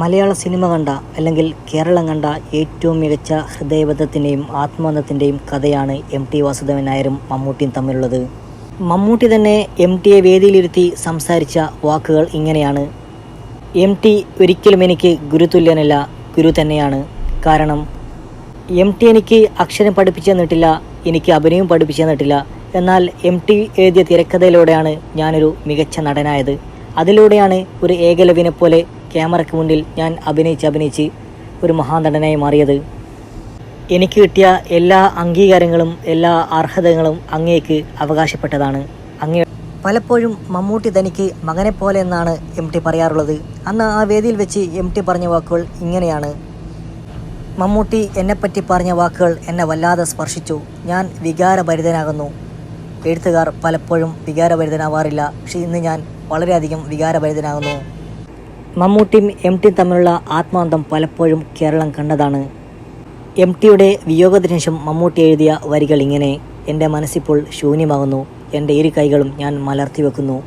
മലയാള cinema കണ്ട അല്ലെങ്കിൽ കേരളം കണ്ട ഏറ്റവും മികച്ച ഹൃദയബദ്ധത്തിന്റെയും ആത്മബന്ധത്തിന്റെയും കഥയാണ് എം ടി വാസുദേവൻ നായരും മമ്മൂട്ടിയും തമ്മിലുള്ളത്. മമ്മൂട്ടി തന്നെ എം ടിയെ വേദിയിലിരുത്തി സംസാരിച്ച വാക്കുകൾ ഇങ്ങനെയാണ്. എം ടി ഒരിക്കലും എനിക്ക് ഗുരുതുല്യനല്ല ഗുരു തന്നെയാണ്. കാരണം എം ടി എനിക്ക് അക്ഷരം പഠിപ്പിച്ചു തന്നിട്ടില്ല എനിക്ക് അഭിനയം പഠിപ്പിച്ചു തന്നിട്ടില്ല. എന്നാൽ എം ടി എഴുതിയ തിരക്കഥയിലൂടെയാണ് ഞാനൊരു മികച്ച നടനായത്. അതിലൂടെയാണ് ഒരു ഏകലവിനെ പോലെ ക്യാമറയ്ക്ക് മുന്നിൽ ഞാൻ അഭിനയിച്ച് അഭിനയിച്ച് ഒരു മഹാനടനായി മാറിയത്. എനിക്ക് കിട്ടിയ എല്ലാ അംഗീകാരങ്ങളും എല്ലാ അർഹതകളും അങ്ങേക്ക് അവകാശപ്പെട്ടതാണ്. അങ്ങേ പലപ്പോഴും മമ്മൂട്ടി തനിക്ക് മകനെ പോലെ എന്നാണ് എം ടി പറയാറുള്ളത്. അന്ന് ആ വേദിയിൽ വെച്ച് എം ടി പറഞ്ഞ വാക്കുകൾ ഇങ്ങനെയാണ്. മമ്മൂട്ടി എന്നെപ്പറ്റി പറഞ്ഞ വാക്കുകൾ എന്നെ വല്ലാതെ സ്പർശിച്ചു. ഞാൻ വികാരഭരിതനാകുന്നു. എഴുത്തുകാർ പലപ്പോഴും വികാരഭരിതനാവാറില്ല. പക്ഷേ ഇന്ന് ഞാൻ വളരെയധികം വികാരഭരിതനാകുന്നു. മമ്മൂട്ടിയും എം ടിയും തമ്മിലുള്ള ആത്മാന്തം പലപ്പോഴും കേരളം കണ്ടതാണ്. എം ടിയുടെ വിയോഗത്തിന് ശേഷം മമ്മൂട്ടി എഴുതിയ വരികൾ ഇങ്ങനെ എന്റെ മനസ്സിപ്പോൾ ശൂന്യമാകുന്നു എന്റെ ഇരു കൈകളും ഞാൻ മലർത്തി വെക്കുന്നു